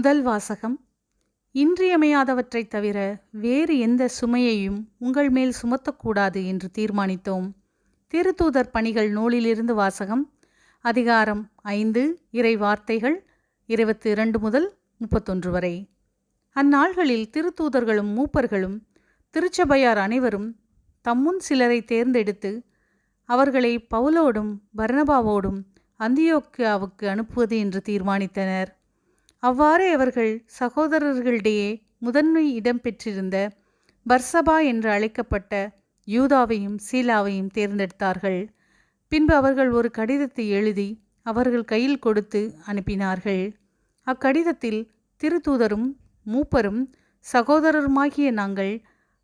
முதல் வாசகம் இன்றியமையாதவற்றைத் தவிர வேறு எந்த சுமையையும் உங்கள் மேல் சுமத்தக்கூடாது என்று தீர்மானித்தோம். திருத்தூதர் பணிகள் நூலிலிருந்து வாசகம் அதிகாரம் ஐந்து இறை வார்த்தைகள் இருபத்தி இரண்டு முதல் முப்பத்தொன்று வரை. அந்நாள்களில் திருத்தூதர்களும் மூப்பர்களும் திருச்சபையார் அனைவரும் தம்முன் சிலரை தேர்ந்தெடுத்து அவர்களை பவுலோடும் பர்னபாவோடும் அந்தியோக்கியாவுக்கு அனுப்புவது என்று தீர்மானித்தனர். அவ்வாறே அவர்கள் சகோதரர்களிடையே முதன்மை இடம் பெற்றிருந்த பர்சபா என்று அழைக்கப்பட்ட யூதாவையும் சீலாவையும் தேர்ந்தெடுத்தார்கள். பின்பு அவர்கள் ஒரு கடிதத்தை எழுதி அவர்கள் கையில் கொடுத்து அனுப்பினார்கள். அக்கடிதத்தில் திருத்தூதரும் மூப்பரும் சகோதரருமாகிய நாங்கள்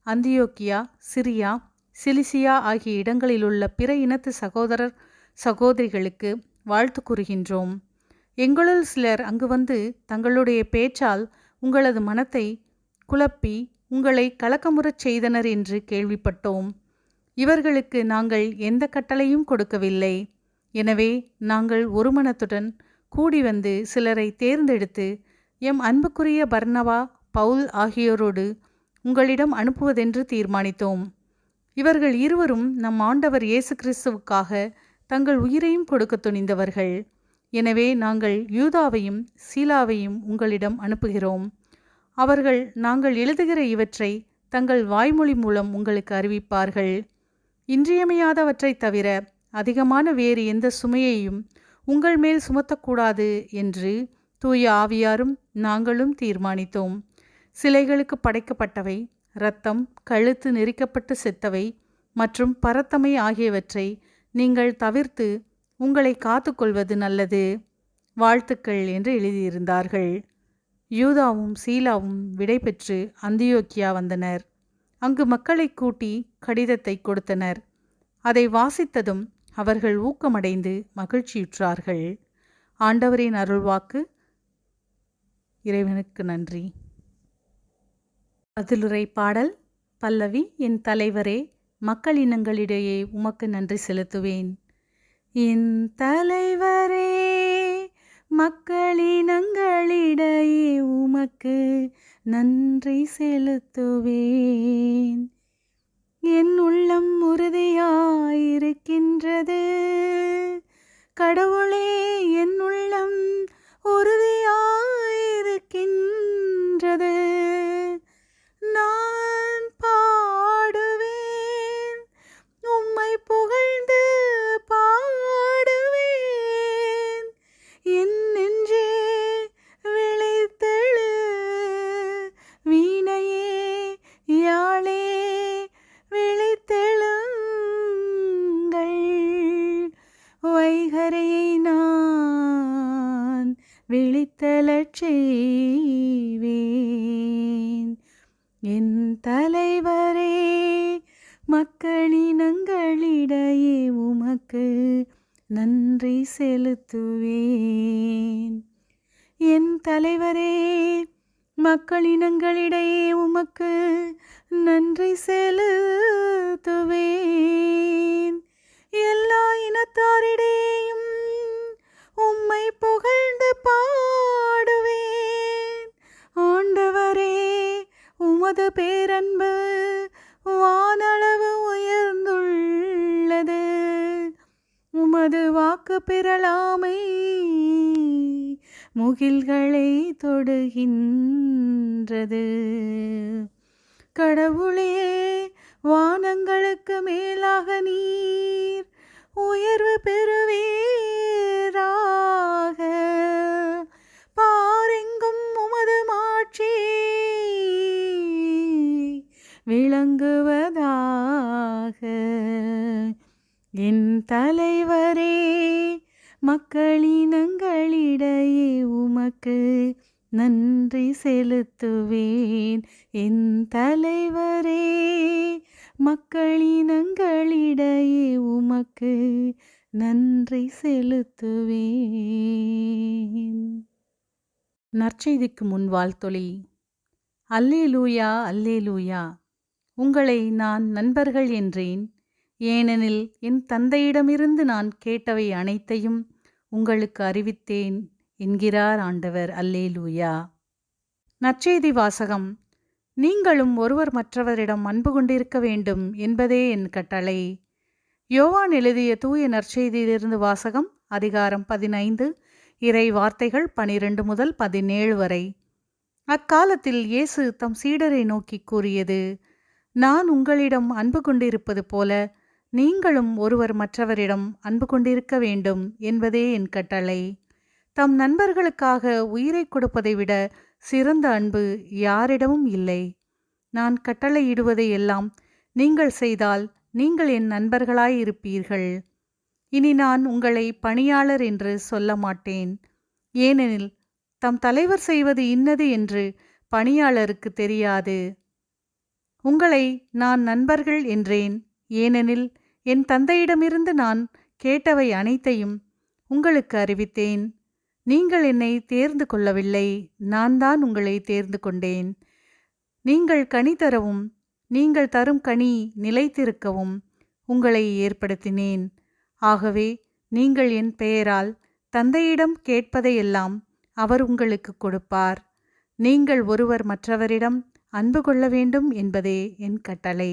அந்தியோக்கியா சிரியா சிலிசியா ஆகிய இடங்களிலுள்ள பிற இனத்து சகோதரர் சகோதரிகளுக்கு வாழ்த்து கூறுகின்றோம். எங்களுள் சிலர் அங்கு வந்து தங்களுடைய பேச்சால் உங்களது மனத்தை குழப்பி உங்களை கலக்கமுறச் செய்தனர் என்று கேள்விப்பட்டோம். இவர்களுக்கு நாங்கள் எந்த கட்டளையும் கொடுக்கவில்லை. எனவே நாங்கள் ஒரு மனத்துடன் கூடி வந்து சிலரை தேர்ந்தெடுத்து எம் அன்புக்குரிய பர்ணவா பவுல் ஆகியோரோடு உங்களிடம் அனுப்புவதென்று தீர்மானித்தோம். இவர்கள் இருவரும் நம் ஆண்டவர் இயேசு கிறிஸ்துவுக்காக தங்கள் உயிரையும் கொடுக்க துணிந்தவர்கள். எனவே நாங்கள் யூதாவையும் சீலாவையும் உங்களிடம் அனுப்புகிறோம். அவர்கள் நாங்கள் எழுதுகிற இவற்றை தங்கள் வாய்மொழி மூலம் உங்களுக்கு அறிவிப்பார்கள். இன்றியமையாதவற்றைத் தவிர அதிகமான வேறு எந்த சுமையையும் உங்கள் மேல் சுமத்தக்கூடாது என்று தூய ஆவியாரும் நாங்களும் தீர்மானித்தோம். சிலைகளுக்கு படைக்கப்பட்டவை இரத்தம் கழுத்து நெரிக்கப்பட்டு செத்தவை மற்றும் பரத்தமை ஆகியவற்றை நீங்கள் தவிர்த்து உங்களை காத்துக்கொள்வது நல்லது. வாழ்த்துக்கள் என்று எழுதியிருந்தார்கள். யூதாவும் சீலாவும் விடைபெற்று அந்தியோக்கியா வந்தனர். அங்கு மக்களை கூட்டி கடிதத்தை கொடுத்தனர். அதை வாசித்ததும் அவர்கள் ஊக்கமடைந்து மகிழ்ச்சியுற்றார்கள். ஆண்டவரின் அருள்வாக்கு இறைவனுக்கு நன்றி. பதிலுரை பாடல் பல்லவி என் தலைவரே மக்களினங்களிடையே உமக்கு நன்றி செலுத்துவேன். என் தலைவரே மக்களினங்களிடையே உமக்கு நன்றி செலுத்துவேன். என் உள்ளம் விழித்தலச் செய்வேன். என் தலைவரே மக்களினங்களிடையே உமக்கு நன்றி செலுத்துவேன். என் தலைவரே மக்களினங்களிடையே உமக்கு நன்றி செலுத்துவேன். காக்க வாக்கு முகில்களை தொடுகின்றது. கடவுளே வானங்களுக்கு மேலாக நீர் உயர்வு பெறுவீராக. பாரெங்கும் உமது மாட்சி விளங்குவதாக. என் தலை மக்களினங்களிடையே உமக்கு நன்றி செலுத்துவேன். என் தலைவரே மக்களினங்களிடையே உமக்கு நன்றி செலுத்துவேன். நற்செய்திக்கு முன் வாழ்த்தொலி அல்லேலூயா அல்லேலூயா. உங்களை நான் நண்பர்கள் என்றேன். ஏனெனில் என் தந்தையிடமிருந்து நான் கேட்டவை அனைத்தையும் உங்களுக்கு அறிவித்தேன் என்கிறார் ஆண்டவர். அல்லேலூயா. நற்செய்தி வாசகம். நீங்களும் ஒருவர் மற்றவரிடம் அன்பு கொண்டிருக்க வேண்டும் என்பதே என் கட்டளை. யோவான் எழுதிய தூய நற்செய்தியிலிருந்து வாசகம் அதிகாரம் பதினைந்து இறை வார்த்தைகள் பனிரெண்டு முதல் பதினேழு வரை. அக்காலத்தில் இயேசு தம் சீடரை நோக்கி கூறியது நான் உங்களிடம் அன்பு கொண்டிருப்பது போல நீங்களும் ஒருவர் மற்றவரிடம் அன்பு கொண்டிருக்க வேண்டும் என்பதே என் கட்டளை. தம் நண்பர்களுக்காக உயிரை கொடுப்பதை விட சிறந்த அன்பு யாரிடமும் இல்லை. நான் கட்டளையிடுவதை எல்லாம் நீங்கள் செய்தால் நீங்கள் என் நண்பர்களாய் இருப்பீர்கள் இனி நான் உங்களை பணியாளர் என்று சொல்ல மாட்டேன். ஏனெனில் தம் தலைவர் செய்வது இன்னது என்று பணியாளருக்கு தெரியாது. உங்களை நான் நண்பர்கள் என்றேன். ஏனெனில் என் தந்தையிடமிருந்து நான் கேட்டவை அனைத்தையும் உங்களுக்கு அறிவித்தேன். நீங்கள் என்னை தேர்ந்து கொள்ளவில்லை நான் தான் உங்களை தேர்ந்து கொண்டேன். நீங்கள் கனி தரவும் நீங்கள் தரும் கனி நிலைத்திருக்கவும் உங்களை ஏற்படுத்தினேன். ஆகவே நீங்கள் என் பெயரால் தந்தையிடம் கேட்பதையெல்லாம் அவர் உங்களுக்கு கொடுப்பார். நீங்கள் ஒருவர் மற்றவரிடம் அன்பு கொள்ள வேண்டும் என்பதே என் கட்டளை.